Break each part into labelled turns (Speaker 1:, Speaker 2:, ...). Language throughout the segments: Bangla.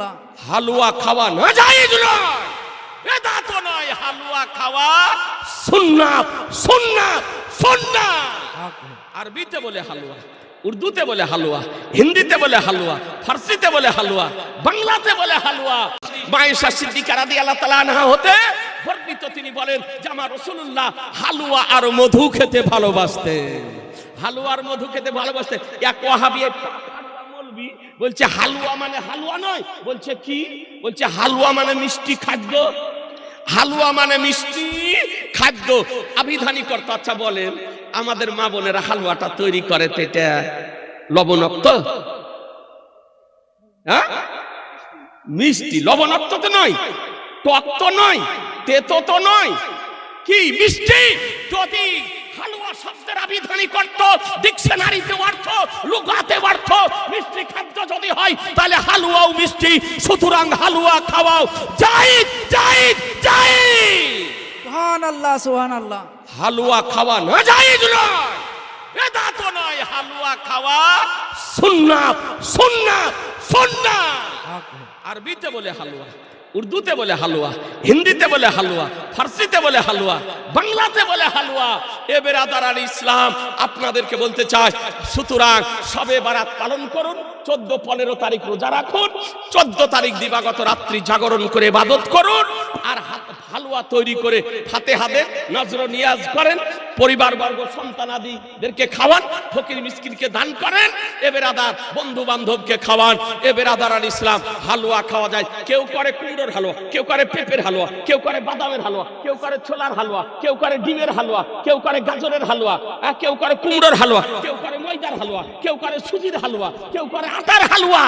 Speaker 1: আল্লাহ।
Speaker 2: হালুয়া খাওয়া না জায়েজ নয় বেদাত নয়, হালুয়া খাওয়া সুন্নাত সুন্নাত সুন্নাত। আরবিতে বলে হালুয়া, উর্দুতে বলে হালুয়া, হিন্দিতে বলে হালুয়া, ফার্সিতে বলে হালুয়া, বাংলাতে বলে হালুয়া। মায়েশা সিদ্দিকা রাদিয়াল্লাহু তাআলা আনহা হতে বর্ণিত তিনি বলেন যে আমার রসুল্লাহ হালুয়া আর মধু খেতে ভালোবাসতেন। হালুয়ার মধু খেতে ভালোবাসতেন। এক ওয়াহাবি এক বলছে, হালুয়া মানে হালুয়া নয়। বলছে, কি? বলছে, হালুয়া মানে মিষ্টি খাদ্য। হালুয়া মানে মিষ্টি খাদ্য। আবিধানিক অর্থ আচ্ছা বলেন, আমাদের মা বোনেরা হালুয়াটা তৈরি করে তো এটা লবণাক্ত? হ্যাঁ? মিষ্টি, লবণাক্ত তো নয়, টক তো নয়, তেতো তো নয়। কি? মিষ্টি? যদি হালুয়া শব্দের আবিধানিক অর্থ ডিকশনারিতে অর্থ লুগাতে অর্থ মিষ্টি খাদ্য যদি হয় তাহলে হালুয়াও মিষ্টি সুতরাং হালুয়া খাওয়াও। যাই যাই যাই।
Speaker 1: সুহান আল্লাহ সুহান আল্লাহ
Speaker 2: হালুয়া খাওয়া না জায়েজ নয়। বেদাত নয় হালুয়া খাওয়া। সুন্নাত সুন্নাত সুন্নাত। আরবিতে বলে হালুয়া। উর্দুতে বলে হালুয়া, হিন্দিতে বলে হালুয়া, ফার্সিতে বলে হালুয়া, বাংলাতে বলে হালুয়া। এ বেরাদার আল ইসলাম, আপনাদেরকে বলতে চাই, সুতরাং সবে বারাত পালন করুন, চোদ্দ পনেরো তারিখ রোজা রাখুন, চোদ্দ তারিখ দিবাগত রাত্রি জাগরণ করে ইবাদত করুন, আর হালুয়া তৈরি করে হাতে হাতে নজর নিয়াজ করেন পরিবার বর্গ সন্তানাদিদেরকে খাওয়ান, ফকির মিসকিনকে দান করেন, এ বেরাদার বন্ধু বান্ধবকে খাওয়ান, এ বেরাদার আল ইসলাম, হালুয়া খাওয়া যায়, কেউ করে কুমড়োর হালুয়া, কেউ করে পেঁপের হালুয়া, কেউ করে বাদামের হালুয়া, কেউ করে ছোলার হালুয়া, কেউ করে ডিমের হালুয়া, কেউ করে গাজরের হালুয়া কেউ করে কুমড়োর হালুয়া, কেউ করে ময়দার হালুয়া, কেউ করে সুজির হালুয়া, কেউ করে আটার হালুয়া।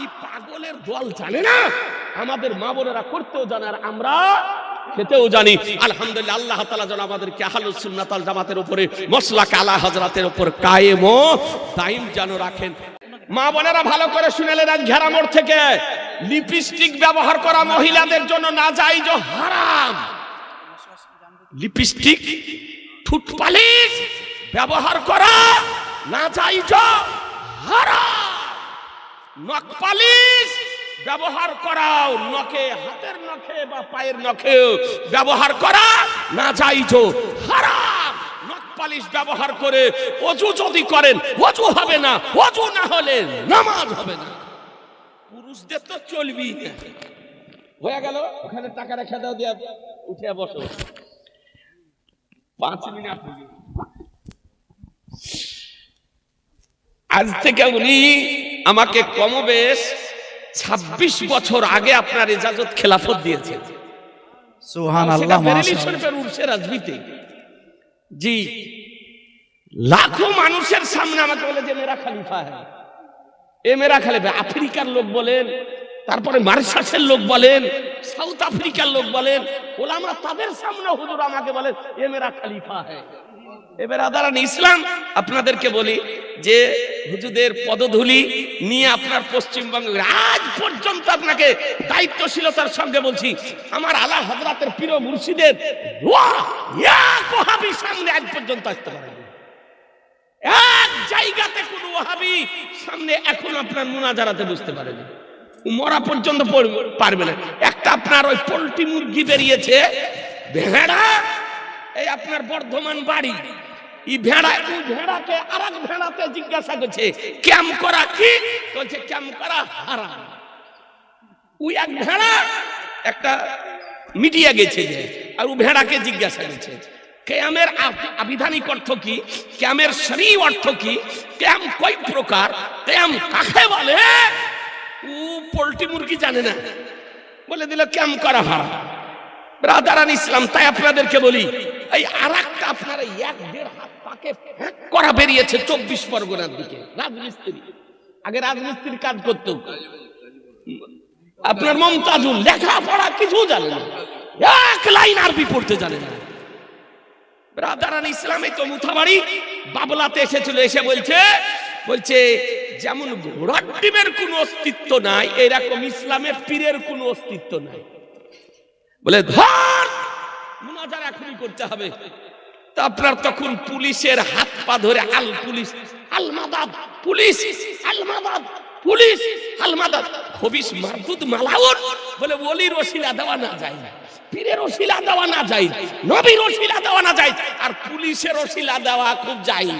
Speaker 2: এই পাগলের দল জানে না? আমাদের মা বোনেরা করতেও জানে আর আমরা খেতেও জানি। আলহামদুলিল্লাহ, আল্লাহ তাআলা যেন আমাদেরকে আহলুস সুন্নাত ওয়াল জামাতের উপরে মশলা কালা হযরতের উপর কায়েম ও দাইম যেন রাখেন। মা বোনেরা ভালো করে শুনেলেন আজ ঘেরা মোড় থেকে। লিপস্টিক ব্যবহার করা মহিলাদের জন্য না যাইজ হারাম। লিপস্টিক ঠুট পালিশ ব্যবহার করা না যাইজ হারাম। নখ পালিশ ব্যবহার করাও নখে, হাতের নখে বা পায়ের নখে ব্যবহার করা না যাইজো হারাম। নখ পালিশ ব্যবহার করে অজু যদি করেন, অজু হবে না, অজু না হলে নামাজ হবে না। পুরুষদের তো চলবি। হয়ে গেল? ওখানে টাকা রেখে দাও দিয়ে উঠে বসো। পাঁচ মিনিট আজ থেকে উনি আমাকে কমবেশ ছাব্বিশ বছর আগে আপনার ইজাজত খেলাফত দিয়েছেন।
Speaker 1: সুহান আল্লাহ
Speaker 2: রাজনীতি। জি লাখো মানুষের সামনে আমাকে বলে যে মেরা খালিফা হ্যাঁ এ মেরা খালিফা আফ্রিকার লোক বলেন, তারপরে মার্শাসের লোক বলেন, সাউথ আফ্রিকার লোক বলেন ওলামা তাদের সামনে হুজুর আমাকে বলেন, এ মেরা খালিফা হ্যাঁ এবার আদারান ইসলাম আপনাদেরকে বলি যে হুজুদের পদধূলি নিয়ে আপনার পশ্চিমবঙ্গ আজ পর্যন্ত আপনাকে দায়িত্বশীলতার সঙ্গে বলছি, আমার আলা হজরাতের প্রিয় মুর্শিদের সামনে আজ পর্যন্ত আসতে পারেনি। এক জায়গাতে কোন ওহাবি সামনে এখন আপনার মুনাজারাতে বুঝতে পারেনি। মরা পর্যন্ত পারবে না। একটা আপনার ওই পোল্ট্রি মুরগি বেরিয়েছে, ভেড়া, এই আপনার বর্ধমান বাড়ি। এই ভেড়া এই ভেড়াকে আর এক ভেড়াতে জিজ্ঞাসা করছে ক্যাম করা কি? বলছে ক্যাম করা হারাম। ওই এক ভেড়া একটা মিডিয়া গেছে যে, আর ও ভেড়াকে জিজ্ঞাসা করছে ক্যামের আব- আবিধানিক অর্থ কি? ক্যামের শরী অর্থ কি? ক্যাম কই প্রকার? ক্যাম কাকে বলে? ও পোল্ট্রি মুরগি জানে না। বলে দিল, ক্যাম করা হারাম। ব্রাদারান ইসলাম, তাই আপনাদেরকে বলি, এই আর একটা আপনার এক দেড় হাত পাকে করা বেরিয়েছে চব্বিশ পরগনার দিকে। রাজমিস্ত্রি। আগে রাজমিস্ত্রির কাজ করতো। আপনার মমতাজুল লেখাপড়া কিছু জানে না। এক লাইন আরবি পড়তে জানে না। ব্রাদারান ইসলামে তো মুথাবাড়ি বাবলাতে এসেছিল, এসে বলছে বলছে, যেমন ঘোড়ার ডিমের কোনো অস্তিত্ব নাই, এরকম ইসলামে পীরের কোনো অস্তিত্ব নাই। বলে, ধর, মুনাজার এখনই করতে হবে। তা আপনার তখন পুলিশের হাত পা ধরে আল পুলিশ আল মাদাদ পুলিশ আল মাদাদ পুলিশ হালমাদাত খবিস মারদুদ মালাউন বলে, ওলির ওসিলা দেওয়া না যায়। পীরের ওসিলা দেওয়া না যায় নবীর ওসিলা দেওয়া না যায়, আর পুলিশের ওসিলা দেওয়া খুব যায়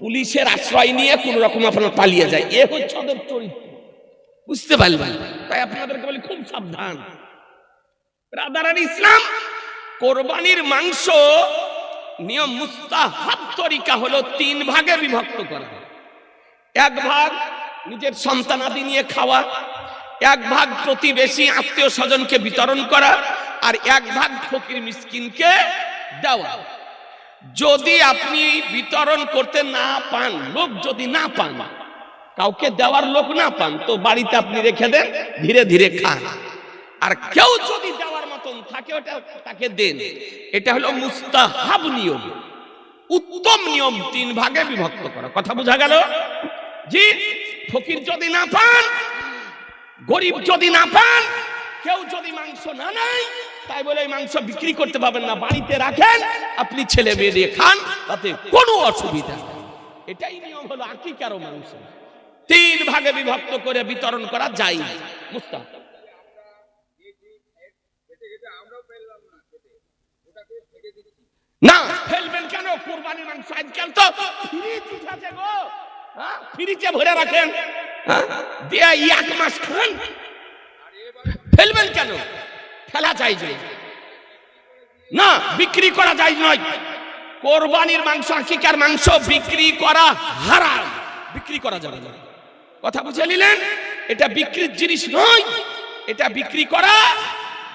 Speaker 2: পুলিশের আশ্রয় নিয়ে কোন রকম আপনার পালিয়ে যায়। এ হচ্ছে ওদের চরিত্র। বুঝতে পারলেন? তাই আপনাদেরকে বলি, খুব সাবধান। রাদারান ইসলাম, কোরবানির মাংস নিয়ম মুস্তাহাব তরিকা হলো তিন ভাগে বিভক্ত করা। এক ভাগ নিজের সন্তানাদি নিয়ে খাওয়া এক ভাগ প্রতিবেশী আত্মীয় স্বজনকে বিতরণ করা আর এক ভাগ ফকির মিসকিনকে দেওয়া। যদি আপনি বিতরণ করতে না পান লোক যদি না পান, কাউকে দেওয়ার লোক না পান, তো বাড়িতে আপনি রেখে দেন, ধীরে ধীরে খান। আর কেউ যদি দেওয়ার মতন থাকে, ওটা তাকে দেন। এটা হলো মুস্তাহাব নিয়ম। উত্তম নিয়ম তিন ভাগে বিভক্ত করা। কথা বোঝা গেল? জি, ফকির যদি না পান গরিব যদি না পান, কেউ যদি মাংস না নাই তাই বলে মাংস বিক্রি করতে পারবেন না, বাড়িতে রাখেন, আপনি ছেলে মেয়ে দিয়ে খান, তাতে কোনো অসুবিধা এটাই নিয়ম হলো আকিকারও মাংস তিন ভাগে বিভক্ত করে বিতরণ করা যায়। মুস্তাহাব। না, ফেলবেন কেন? কোরবানির মাংস আজকাল তো উঠাছে গো। ফ্রিজে ভরে রাখেন। হ্যাঁ? দিয়ে এক মাস খান। ফেলবেন কেন? ফেলা যায় যে। না, বিক্রি করা যায় নয়। কোরবানির মাংস আকিকার মাংস বিক্রি করা হারাম। বিক্রি করা যাবে না। কথা বুঝে নিলেন? এটা বিক্রির জিনিস নয়। এটা বিক্রি করা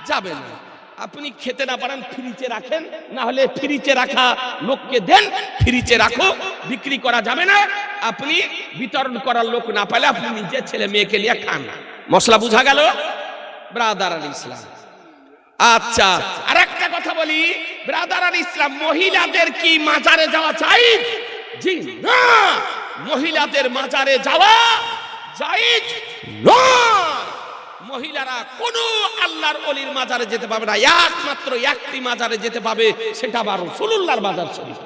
Speaker 2: যাবে না। আপনি খেতে না পারেন ফ্রিজে রাখেন। না হলে ফ্রিজে রাখা লোককে দেন। ফ্রিজে রাখো, বিক্রি করা যাবে না। আপনি বিতরণ করার লোক না পালে আপনি নিজের ছেলে মেয়েকে নিয়ে খান মশলা বুঝা গেল? ব্রাদার আল ইসলাম। আচ্ছা আর একটা কথা বলি। ব্রাদার আল ইসলাম, মহিলাদের কি মাজারে যাওয়া চাই জি না। মহিলাদের মাজারে যাওয়া জায়েজ নয় মহিলারা কোন আল্লাহর অলির মাজারে যেতে পাবে না। একমাত্র একটি মাজারে যেতে পাবে, সেটা আবার রসুল্লাহর মাজার শরীফ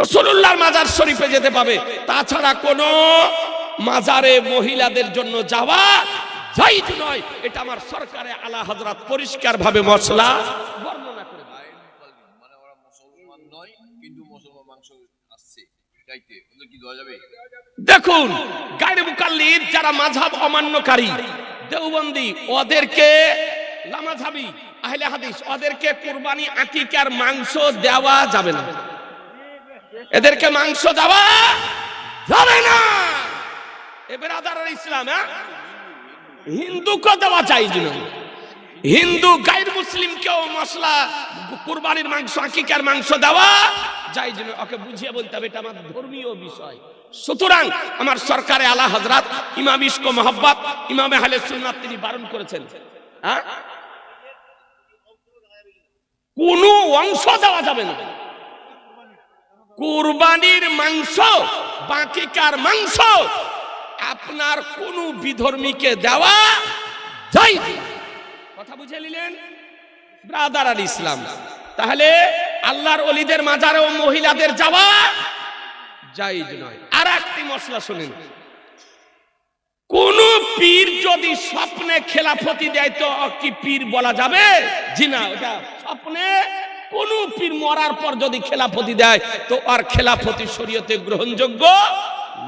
Speaker 2: রসুল্লাহর মাজার শরীফে যেতে পাবে। তাছাড়া কোন মাজারে মহিলাদের জন্য যাওয়া জাইজ নয়। এটা আমার সরকারে আলা হজরত পরিষ্কার ভাবে মশলা বর্ণনা করে।
Speaker 3: মানে
Speaker 2: দেখুন গাড়ি মুকাল্লিদ যারা মাঝহাব অমান্যকারী দেওবন্দি ওদেরকে লামাঝাবি আহলে হাদিস ওদেরকে কুরবানি আকিকার মাংস দেওয়া যাবে না। এদেরকে মাংস দেওয়া যাবে না। এ বেরাদার ইসলাম হ্যাঁ? হিন্দুকে দেওয়া চাই হিন্দু গাইর মুসলিমকেও মশলা, কুরবানির মাংস, আকিকার মাংস দেওয়া যাই জন্য। ওকে বুঝিয়ে বলতে হবে, এটা আমার ধর্মীয় বিষয়। সুতরাং আমার সরকারে আলা হজরত ইমাম ইস্কো মোহাব্বত, ইমাম আহলে সুন্নাত তিনি বারণ করেছেন। হ্যাঁ? কোন অংশ দেওয়া যাবে না। কুরবানির মাংস, বাকিকার মাংস আপনার কোন বিধর্মীকে দেওয়া যায় কথা বুঝে নিলেন? ব্রাদার আল ইসলাম, তাহলে আল্লাহর অলিদের মাজারেও মহিলাদের যাওয়া জায়েজ নয়। আর একটি মশলা শুনেন। কোন পীর যদি স্বপ্নে খেলাফতি দেয়, তো কি পীর বলা যাবে? জি না, ওটা স্বপ্নে কোন পীর মরার পর যদি খেলাফতি দেয়, তো আর খেলাফতি শরীয়তে গ্রহণযোগ্য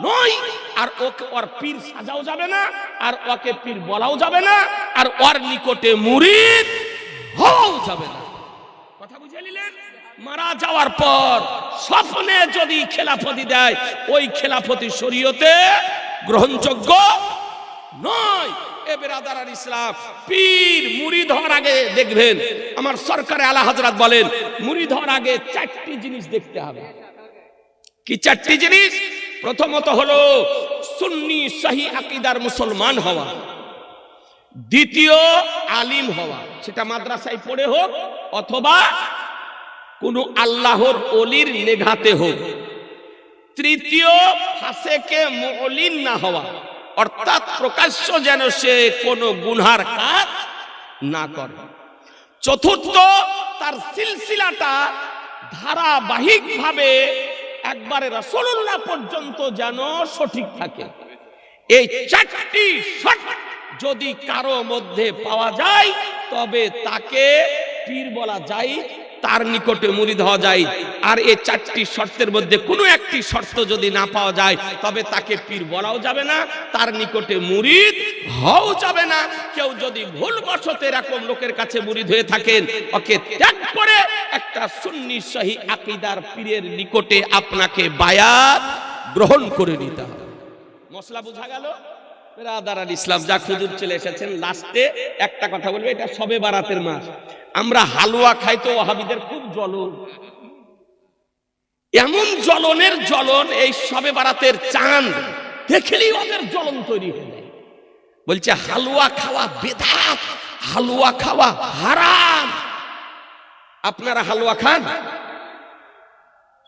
Speaker 2: নয়। আর ওকে ওর পীর সাজাও যাবে না, আর ওকে পীর বলাও যাবে না, আর ওর নিকটে মুরিদ হওয়াও যাবে না। কথা বুঝে নিলেন? মারা যাওয়ার পর স্বপ্নে যদি খেলাফতি দেয়, ওই খেলাফতি শরীয়তে গ্রহণযোগ্য নয়। এ ইসলাম, পীর মুড়িদ হওয়ার আগে দেখবেন, আমার সরকারে আলা হজরত বলেন মুড়িদ হওয়ার আগে চারটি জিনিস দেখতে হবে। কি চারটি জিনিস? প্রথমত হলো, সুন্নি সহি আকিদার মুসলমান হওয়া। দ্বিতীয়, আলিম হওয়া। সেটা মাদ্রাসায় পড়ে হোক, অথবা কোন আল্লাহর অলির নেঘাতে হোক। তৃতীয়, ফাসেকে মলিন না হওয়া। অর্থাৎ প্রকাশ্য যেন সে কোনো গুনহার কাজ না করে। চতুর্থ, তার সিলসিলাটা ধারাবাহিকভাবে একবারে রসুল্লাহ পর্যন্ত যেন সঠিক থাকে। এই চারটি যদি কারও মধ্যে পাওয়া যায়, তবে তাকে পীর বলা যায় তার নিকটে মুরিদ হওয়া যায়। আর এই চারটি শর্তের মধ্যে কোনো একটি শর্ত যদি না পাওয়া যায়, তবে তাকে পীর বলাও যাবে না, তার নিকটে মুরিদ হও যাবে না। কেউ যদি ভুলবশত এরকম লোকের কাছে মুরিদ হয়ে থাকেন, ওকে ত্যাগ করে একটা সুন্নি সহি আকিদার পীরের নিকটে আপনাকে বায়াত গ্রহণ করে নিতে হবে। মশলা বোঝা গেল? রাদার আল ইসলাম, যা খুজুর চলে এসেছেন, লাস্টে একটা কথা বলবে, এটা সবে বারাতের মাস। আমরা হালুয়া খাই তো ওহাবিদের খুব জ্বলন। এমন জ্বলনের জ্বলন এই সবে বারাতের চাঁদ দেখলেই ওদের জ্বলন তৈরি হয়ে যায়। বলছে, হালুয়া খাওয়া বেদাত, হালুয়া খাওয়া হারাম। আপনারা হালুয়া খান?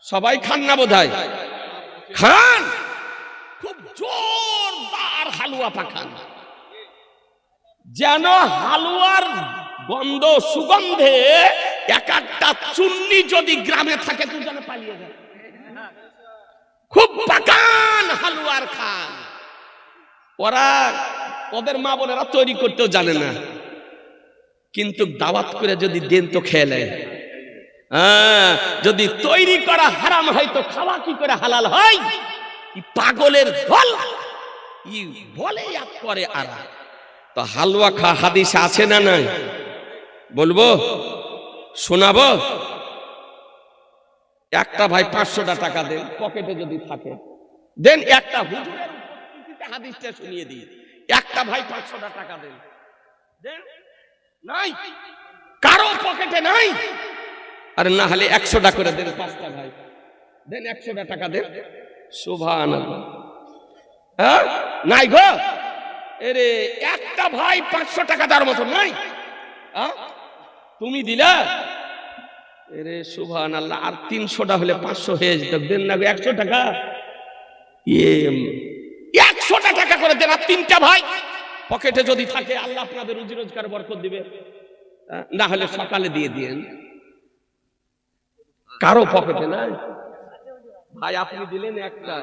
Speaker 2: সবাই খান না বোধহয়? খান। খুব জোরদার হালুয়া পাখান। যেন হালুয়ার গন্ধ সুগন্ধে এক একটা চুন্নি যদি গ্রামে থাকে তুই যেন পালিয়ে যায়। খুব পাকান হালুয়ার খান। ওরা ওদের মা বোনেরা তৈরি করতেও জানে না। কিন্তু দাওয়াত করে যদি দেন তো নেয়। হ্যাঁ, যদি তৈরি করা হারাম হয় তো খাওয়া কি করে হালাল হয়? পাগলের দল? ই বলে আর করে আর তো হালুয়া খা হাদিস আছে না নাই? বলব? শোনাবো? একটা ভাই পাঁচশোটা টাকা দেন, পকেটে যদি থাকে। দেন একটা হুজুরের হাদিসটা শুনিয়ে দিই একটা ভাই পাঁচশোটা টাকা দেন। নাই? কারও পকেটে নাই? আর না হলে একশোটা করে দেন পাঁচটা ভাই। দেন একশোটা টাকা দেন। শোভা আনন্দ হ্যাঁ? নাই গো। এরে, একটা ভাই পাঁচশো টাকা দেওয়ার মতো নাই? তুমি দিলা? এরে সুভান আল্লাহ আর তিনশোটা হলে পাঁচশো হয়ে যেত। দেন না একশো টাকা। ইয়ে একশোটা টাকা করে দেন, আর তিনটা ভাই। পকেটে যদি থাকে, আল্লাহ আপনাদের রুজি রোজগার বরকত দিবে? না হলে সকালে দিয়ে দিয়েন। কারও পকেটে নাই। ভাই, আপনি দিলেন একটা।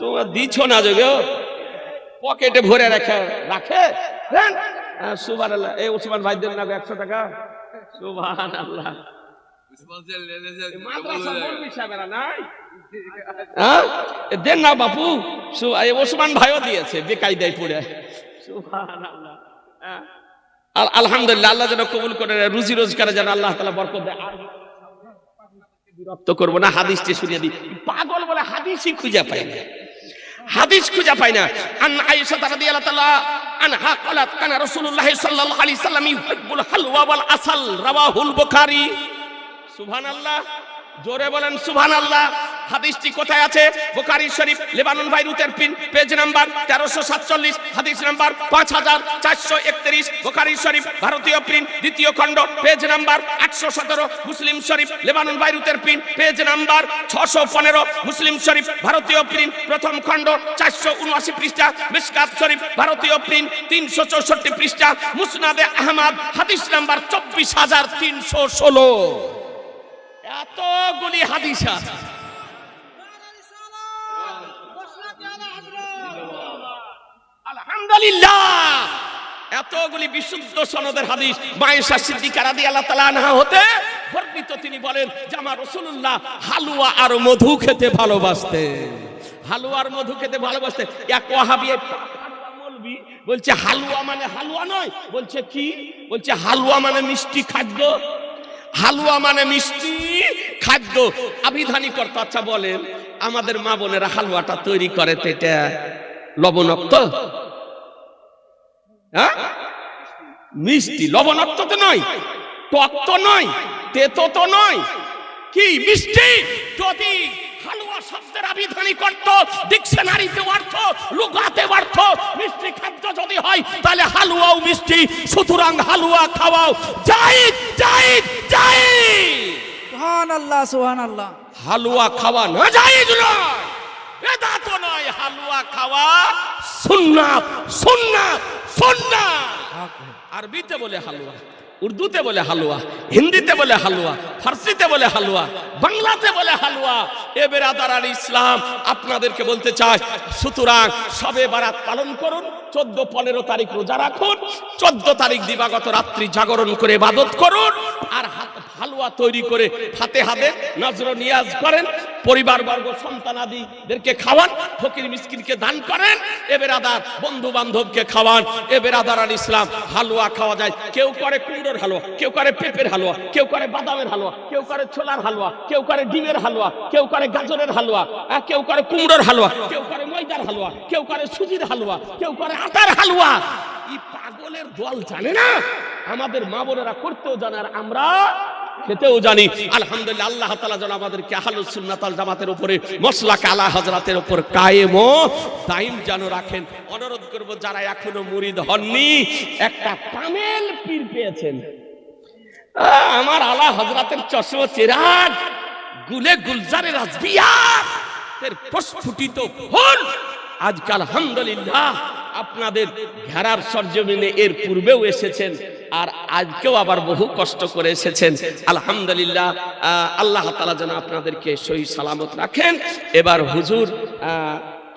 Speaker 2: তোমার দিছ না যোগে পকেটে ভরে রাখে রাখে? হ্যাঁ, সুবহানাল্লাহ। এই ওসমান ভাই দেন না একশো টাকা। হ্যাঁ এ দেন না বাপু। ওসমান ভাইও দিয়েছে পড়ে। সুবহানাল্লাহ। হ্যাঁ। আলহামদুলিল্লাহ আল্লাহ যেন কবুল করে রুজি রোজগারে যেন আল্লাহ তাআলা বরকত দেয়। আর বিরক্ত করব না, হাদিসটি শুনিয়ে দিই। পাগল বলে হাদিসই খুঁজে পাই না। হাদিস খুঁজে পাই না। আন আয়েশা রাদিয়াল্লাহু তাআলা আনহা কলাত, কানা রাসূলুল্লাহ সাল্লাল্লাহু আলাইহি সাল্লাম ইউহিব্বুল হালওয়া ওয়াল আসাল, রাওয়াহুল বুখারী। সুবহানাল্লাহ, জোরে বলেন সুবহানাল্লাহ। হাদিসটি কোথায় আছে? বুখারী শরীফ, লেবানন, বাইরুতের পিন, পেজ নাম্বার 1347 হাদিস নাম্বার 5431 বুখারী শরীফ, ভারতীয় প্রিন্ট দ্বিতীয় খণ্ড, page number 817 Muslim Sharif, Lebanon, বাইরুতের পিন, পেজ নাম্বার 615 মুসলিম শরীফ, ভারতীয় প্রিন্ট প্রথম খণ্ড 479 পৃষ্ঠা মিশকাত শরীফ, ভারতীয় প্রিন্ট 364 পৃষ্ঠা, মুসনাদে আহমদ, হাদিস নাম্বার 24316 এতগুলি হাদিস আছে। আলহামদুলিল্লাহ। এতগুলি বিশুদ্ধ সনদের হাদিস মায়েশা সিদ্দিকা রাদিয়াল্লাহু তাআলা আনহা হতে বর্ণিত তিনি বলেন যে আমার রাসূলুল্লাহ হালুয়া আর মধু খেতে ভালোবাসতেন। হালুয়া আর মধু খেতে ভালোবাসতেন। এক ওয়াহাবি বলছে হালুয়া মানে হালুয়া নয়, বলছে কি? বলছে হালুয়া মানে মিষ্টি খাদ্য। হালুয়া মানে মিষ্টি খাদ্য। আবিধানিক অর্থ আচ্ছা বলেন, আমাদের মা বোনেরা হালুয়াটা তৈরি করে তো এটা লবণাক্ত? হ্যাঁ? মিষ্টি লবণাক্ত তো নয় টক তো নয় তেতো তো নয়। কি মিষ্টি? যদি হালুয়া শব্দের আবিধানিক অর্থ ডিকশনারিতে অর্থ লুগাতে অর্থ মিষ্টি খাদ্য যদি হয় তাহলে হালুয়াও মিষ্টি সুতরাং হালুয়া খাওয়াও। যাই যাই যাই!
Speaker 1: সুহান আল্লাহ সুহান আল্লাহ
Speaker 2: হালুয়া খাওয়া না জায়েজ নয়। তো নয় হালুয়া খাওয়া সুন্নাত সুন্নাত। সুন্নাত আরবিতে বলে হালুয়া উর্দুতে বলে হালুয়া, হিন্দিতে বলে হালুয়া, ফার্সিতে বলে হালুয়া, বাংলাতে বলে হালুয়া। এ বেরাদার ইসলাম, আপনাদেরকে বলতে চাই, সুতরাং সবে বারাত পালন করুন, চোদ্দ পনেরো তারিখ রোজা রাখুন, চোদ্দ তারিখ দিবাগত রাত্রি জাগরণ করে ইবাদত করুন, আর হাত হালুয়া তৈরি করে হাতে হাতে নজর নিয়াজ করেন পরিবার বর্গ সন্তানাদিদেরকে খাওয়ান, ফকির মিসকিনকে দান করেন, এ বেরাদার বন্ধু বান্ধবকে খাওয়ান, এ বেরাদার ইসলাম, হালুয়া খাওয়া যায়। কেউ করে কুমড়োর হালুয়া, কেউ করে পেঁপের হালুয়া, কেউ করে বাদামের হালুয়া, কেউ করে ছোলার হালুয়া, কেউ করে ডিমের হালুয়া, কেউ করে গাজরের হালুয়া কেউ করে কুমড়োর হালুয়া, কেউ করে ময়দার হালুয়া, কেউ করে সুজির হালুয়া, কেউ করে আটার হালুয়া। এই পাগলের দল জানে না? আমাদের মা বোনেরা করতেও জানে, আর আমরা খেতেও জানি। আলহামদুলিল্লাহ, আল্লাহ তাআলা যেন আমাদেরকে আহলুস সুন্নাত ওয়াল জামাতের উপরে মসলাকে আলা হযরতের উপর কায়েম ও দাইম যেন রাখেন। অনুরোধ করব, যারা এখনও মুরিদ হননি, একটা কামেল পীর পেয়েছেন। আমার আলা হযরতের চশমা চেরাগ, গুলে গুলজারে রাজবিয়ার এর প্রস্ফুটিত ফুল। আজকাল আলহামদুলিল্লাহ আপনাদের ঘেরার সরজমিনে এর পূর্বেও এসেছেন। আর আজকেও আবার বহু কষ্ট করে এসেছেন। আলহামদুলিল্লাহ আল্লাহ তাআলা যেন আপনাদেরকে সহি সালামত রাখেন। এবার হুজুর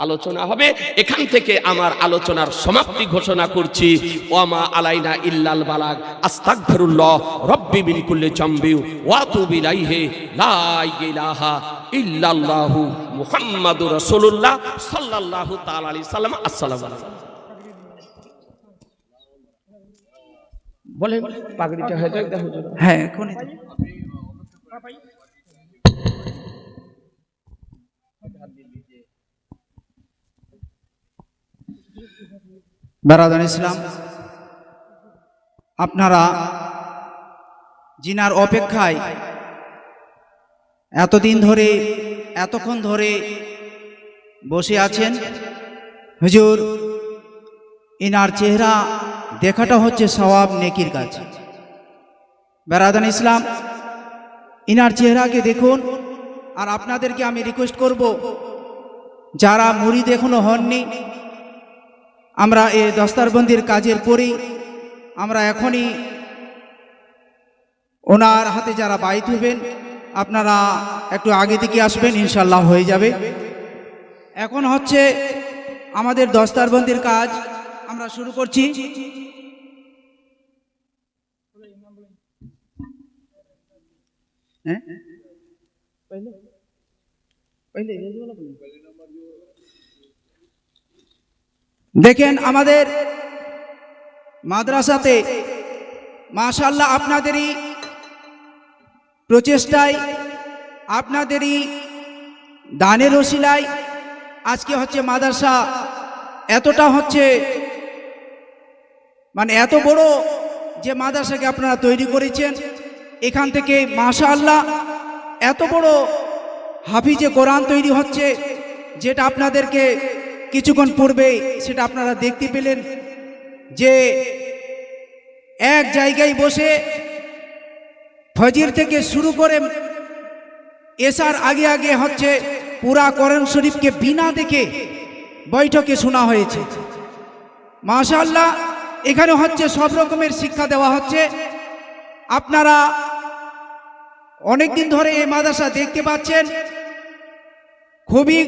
Speaker 2: আলোচনা হবে। এখান থেকে আমার আলোচনার সমাপ্তি ঘোষণা করছি। ওয়ামা আলাইনা ইল্লাল বালাগ, আস্তাগফিরুল্লাহ, রব্বি মিন কুল্লি জামবি, ওয়া তুবু ইলাইহি, লা ইলাহা ইল্লাল্লাহু মুহাম্মাদুর রাসূলুল্লাহ সাল্লাল্লাহু তাআলা আলাইহি সাল্লাম। আসসালামু আলাইকুম। বলেন পাগড়িটা হয়ে যাক দেখো
Speaker 1: হ্যাঁ এখনই তো। বেরাদান ইসলাম আপনারা জিনার অপেক্ষায় এতদিন ধরে এতক্ষণ ধরে বসে আছেন হুজুর ইনার চেহারা দেখাটা হচ্ছে সওয়াব নেকির কাজ বেরাদান ইসলাম, ইনার চেহারাকে দেখুন, আর আপনাদেরকে আমি রিকোয়েস্ট করব, যারা মুরিদ এখনও হননি, আমরা এই দস্তারবন্দির কাজের পরেই, আমরা এখনই ওনার হাতে যারা বাইত হবেন আপনারা একটু আগে দিকে আসবেন ইনশাল্লাহ হয়ে যাবে। এখন হচ্ছে আমাদের দস্তারবন্দির কাজ, আমরা শুরু করছি। হ্যাঁ দেখেন আমাদের মাদ্রাসাতে মাশাল্লাহ আপনাদেরই প্রচেষ্টায়, আপনাদেরই দানের ওসিলায় আজকে হচ্ছে মাদ্রাসা এতটা হচ্ছে মানে এত বড় যে মাদ্রাসাকে আপনারা তৈরি করেছেন। এখান থেকে মাশাআল্লাহ এত বড় হাফিজে কোরআন তৈরি হচ্ছে, যেটা আপনাদেরকে কিছুক্ষণ পূর্বে সেটা আপনারা দেখতে পেলেন যে এক জায়গায় বসে ফজির থেকে শুরু করে এসার আগে আগে হচ্ছে পুরা কোরআন শরীফকে বিনা দেখে বৈঠকে শোনা হয়েছে। মাশাআল্লাহ, এখানে হচ্ছে সব রকমের শিক্ষা দেওয়া হচ্ছে। আপনারা অনেক দিন ধরে এই মাদ্রাসা দেখতে পাচ্ছেন, খুবই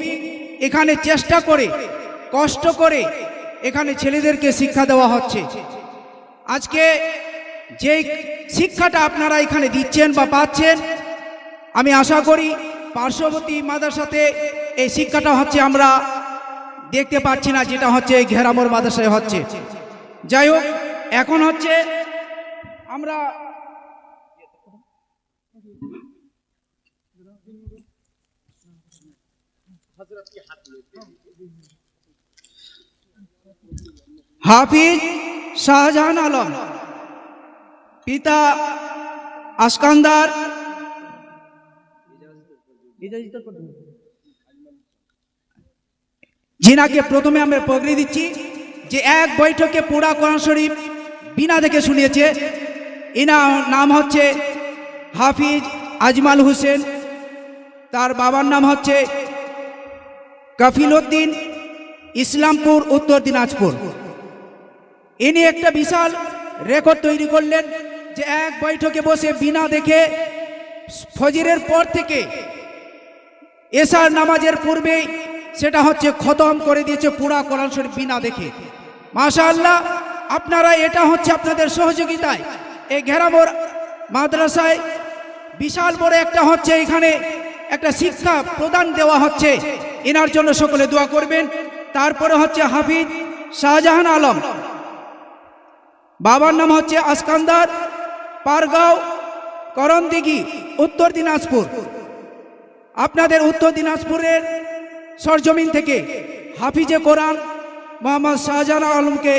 Speaker 1: এখানে চেষ্টা করে, কষ্ট করে এখানে ছেলেদেরকে শিক্ষা দেওয়া হচ্ছে। আজকে যে শিক্ষাটা আপনারা এখানে দিচ্ছেন বা পাচ্ছেন, আমি আশা করি পার্শ্ববর্তী মাদ্রাসাতে এই শিক্ষাটা হচ্ছে আমরা দেখতে পাচ্ছি না, যেটা হচ্ছে এই ঘেরামোর মাদ্রাসায় হচ্ছে। যাই হোক, এখন হচ্ছে আমরা হাফিজ শাহজাহান আলম, পিতা আসকান্দার জিনাকে প্রথমে আমরা পগড়ি দিচ্ছি যে এক বৈঠকে পুরা কোরআন শরীফ বিনা দেখে শুনিয়েছে। ইনা নাম হচ্ছে হাফিজ আজমাল হোসেন। তার বাবার নাম হচ্ছে কফিল উদ্দিন ইসলামপুর, উত্তর দিনাজপুর। ইনি একটা বিশাল রেকর্ড তৈরি করলেন যে এক বৈঠকে বসে বিনা দেখে ফজরের পর থেকে এশার নামাজের পূর্বেই সেটা হচ্ছে খতম করে দিয়েছে পুরা কোরআন শরীফ বিনা দেখে। মাশাআল্লাহ, আপনারা এটা হচ্ছে আপনাদের সহযোগিতায়। এই ঘেরামোর মাদ্রাসায় বিশাল বড় একটা হচ্ছে এখানে একটা শিক্ষা প্রদান দেওয়া হচ্ছে। এনার জন্য সকলে দোয়া করবেন। তারপরে হচ্ছে হাফিজ শাহজাহান আলম। বাবার নাম হচ্ছে আসকান্দার পারগাঁও করণদিঘি উত্তর দিনাজপুর। আপনাদের উত্তর দিনাজপুরের সরজমিন থেকে হাফিজে কোরআন মোহাম্মদ শাহজাহান আলমকে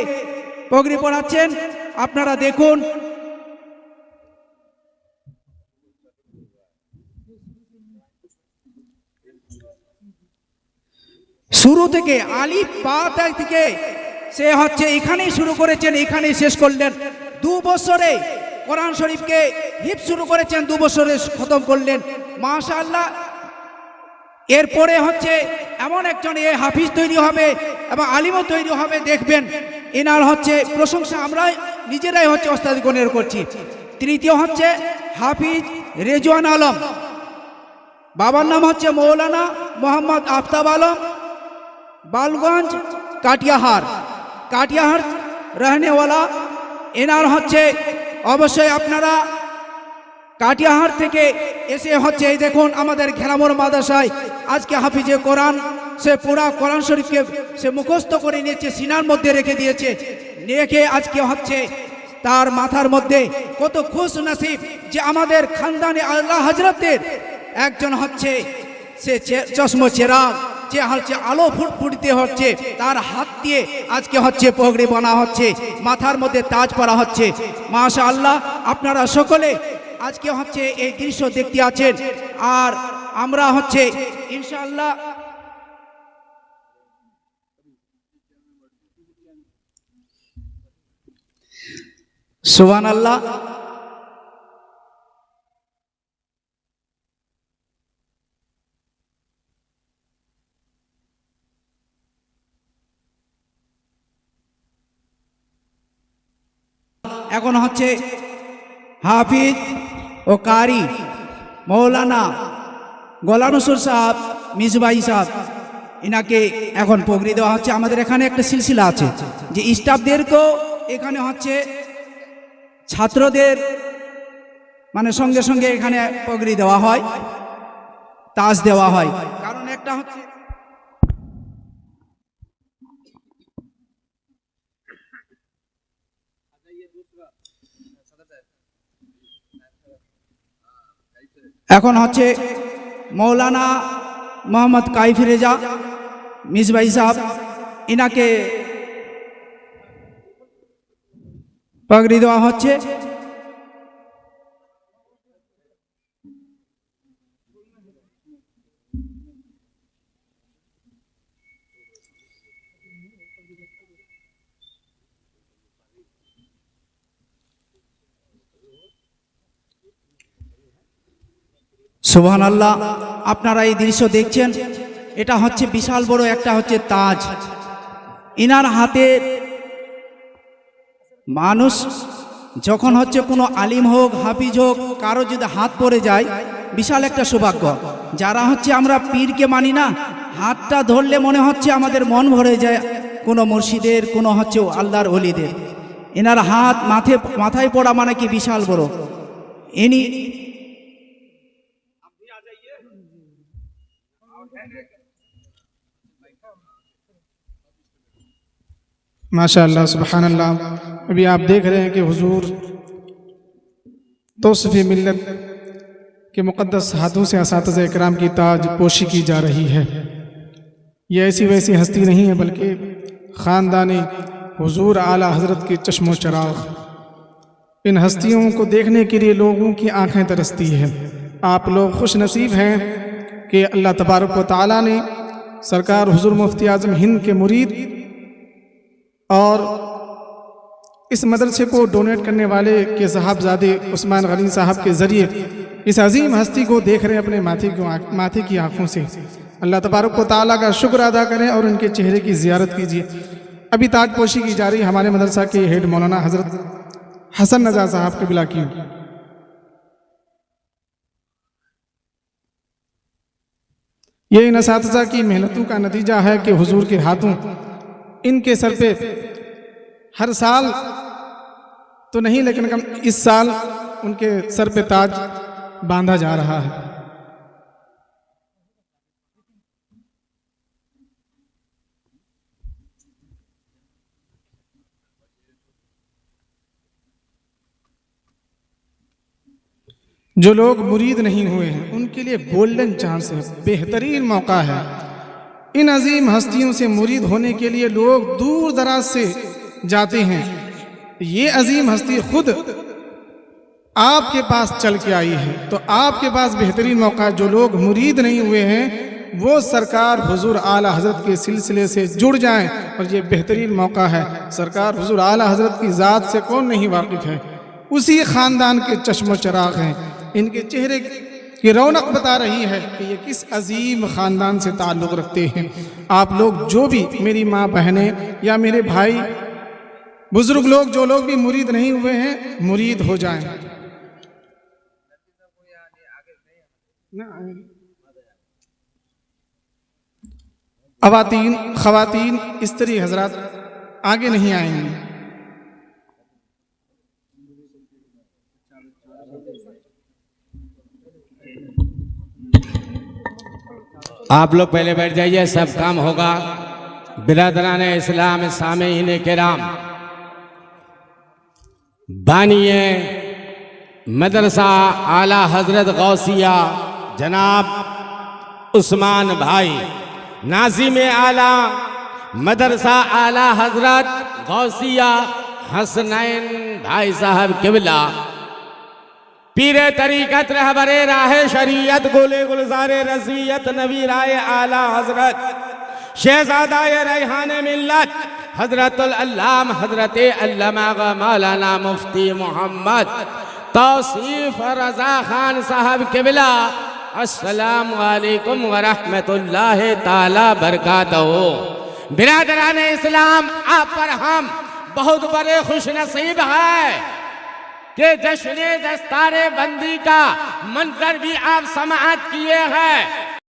Speaker 1: পগড়ি পড়াচ্ছেন। আপনারা দেখুন শুরু থেকে আলিফ বা থেকে সে হচ্ছে এখানেই শুরু করেছেন, এখানেই শেষ করলেন। দু বছরে কোরআন শরীফকে হিপ শুরু করেছেন, দু বছরে খতম করলেন। মাশাআল্লাহ, এরপরে হচ্ছে এমন একজন এ হাফিজ তৈরি হবে এবং আলিমও তৈরি হবে, দেখবেন এনার হচ্ছে প্রশংসা আমরা নিজেরাই হচ্ছে ওস্তাদ গণের করছি। তৃতীয় হচ্ছে হাফিজ রেজওয়ান আলম। বাবার নাম হচ্ছে মৌলানা মোহাম্মদ আফতাব আলম। বালগঞ্জ, কাটিয়াহার। কাটিয়াহার রহনেওয়ালা এনার হচ্ছে, অবশ্যই আপনারা কাটিয়াহার থেকে এসে হচ্ছে, এই দেখুন আমাদের ঘেরামোর মাদ্রাসায়, আজকে হাফিজে কোরআন, সে পুরা কোরআন শরীফকে সে মুখস্থ করে নিয়েছে, সিনার মধ্যে রেখে দিয়েছে, রেখে আজকে হচ্ছে তার মাথার মধ্যে কত খুশ নসিব যে আমাদের খানদানে আল্লাহ হজরতের একজন হচ্ছে, সে চশমো চেরাগ যে হচ্ছে আলো ফুটফুটিতে হচ্ছে, তার হাত দিয়ে আজকে হচ্ছে পগড়ি বানা হচ্ছে, মাথার মধ্যে তাজ পরা হচ্ছে। মাশা আল্লাহ আপনারা সকলে আজকে হচ্ছে এই দৃশ্য দেখতে আছেন। আর আমরা হচ্ছে, ইনশাআল্লাহ সুবান আল্লাহ এখন হচ্ছে হাফিজ ও কারি, মৌলানা গোলানসুর সাহেব মিসবাই সাহেব। এনাকে এখন পগড়ি দেওয়া হচ্ছে। আমাদের এখানে একটা সিলসিলা আছে যে স্টাফদেরকেও এখানে হচ্ছে ছাত্রদের মানে সঙ্গে সঙ্গে এখানে পগড়ি দেওয়া হয়, তাস দেওয়া হয়। কারণ একটা হচ্ছে এখন হচ্ছে মৌলানা মোহাম্মদ কাইফ রেজা মিসবাই সাহেব ইনাকে পাগড়ি দেওয়া হচ্ছে। সুবহান আল্লাহ আপনারা এই দৃশ্য দেখছেন, এটা হচ্ছে বিশাল বড় একটা হচ্ছে তাজ। ইনার হাতে মানুষ যখন হচ্ছে কোনো আলিম হোক, হাফিজ হোক, কারও যদি হাত পড়ে যায়, বিশাল একটা সৌভাগ্য। যারা হচ্ছে আমরা পীরকে মানি না, হাতটা ধরলে মনে হচ্ছে আমাদের মন ভরে যায় কোনো মুর্শিদের কোনো হচ্ছে আল্লাহর অলিদের এনার হাত মাথে, মাথায় পড়া মানে কি বিশাল বড়। ইনি
Speaker 4: ماشاء اللہ سبحان اللہ ابھی آپ دیکھ رہے ہیں کہ حضور توصفی ملت کے مقدس ہاتھوں سے اساتذہ اکرام کی تاج پوشی کی جا رہی ہے۔ یہ ایسی ویسی ہستی نہیں ہے، بلکہ خاندانی حضور اعلیٰ حضرت کے چشم و چراغ۔ ان ہستیوں کو دیکھنے کے لیے لوگوں کی آنکھیں ترستی ہیں۔ آپ لوگ خوش نصیب ہیں کہ اللہ تبارک و تعالیٰ نے سرکار حضور مفتی اعظم ہند کے مرید اور اس مدرسے کو ڈونیٹ کرنے والے کے صاحبزادے عثمان غنی صاحب کے ذریعے اس عظیم ہستی کو دیکھ رہے ہیں اپنے ماتھی ماتھی کی آنکھوں سے۔ اللہ تبارک و تعالیٰ کا شکر ادا کریں اور ان کے چہرے کی زیارت کیجیے۔ ابھی تاج پوشی کی جاری ہمارے مدرسہ کے ہیڈ مولانا حضرت حسن نژاد صاحب قبلہ کی یہ ان اساتذہ کی محنتوں کا نتیجہ ہے کہ حضور کے ہاتھوں ان کے سر پہ ہر سال تو نہیں، لیکن کم اس سال ان کے سر پہ تاج باندھا جا رہا ہے۔ جو لوگ مرید نہیں ہوئے ہیں، ان کے لیے گولڈن چانس ہے، بہترین موقع ہے۔ ان عظیم ہستیوں سے مرید ہونے کے لیے لوگ دور دراز سے جاتے ہیں۔ یہ عظیم ہستی خود آپ کے پاس چل کے آئی ہے۔ تو آپ کے پاس بہترین موقع جو لوگ مرید نہیں ہوئے ہیں، وہ سرکار حضور اعلیٰ حضرت کے سلسلے سے جڑ جائیں۔ اور یہ بہترین موقع ہے۔ سرکار حضور اعلیٰ حضرت کی ذات سے کون نہیں واقف ہے؟ اسی خاندان کے چشم و چراغ ہیں۔ ان کے چہرے یہ رونق بتا رہی ہے کہ یہ کس عظیم خاندان سے تعلق رکھتے ہیں۔ آپ لوگ جو بھی میری ماں بہنیں یا میرے بھائی، بزرگ لوگ، جو لوگ بھی مرید نہیں ہوئے ہیں، مرید ہو جائیں۔
Speaker 5: خواتین خواتین استری حضرات آگے نہیں آئیں گے آپ لوگ پہلے بیٹھ جائیے، سب کام ہوگا۔ برادران اسلام، سامعین کرام بانی مدرسہ اعلی حضرت غوثیہ، جناب عثمان بھائی نازم اعلی مدرسہ اعلی حضرت غوثیہ حسنین بھائی صاحب قبلہ۔ پیرے طریقت رہبر راہ شریعت گلے گلزار رضویت، نبی رائے آلہ حضرت، شہزادہ ریحان ملت، حضرت العلام، حضرت علامہ مولانا مفتی محمد، توصیف رضا خان صاحب قبلہ، السلام علیکم ورحمت اللہ تعالی برکاتہو برادران اسلام، آپ پر ہم بہت بڑے خوش نصیب ہیں۔ کہ جشن دستار بندی کا منظر بھی آپ سماعت کیے ہیں۔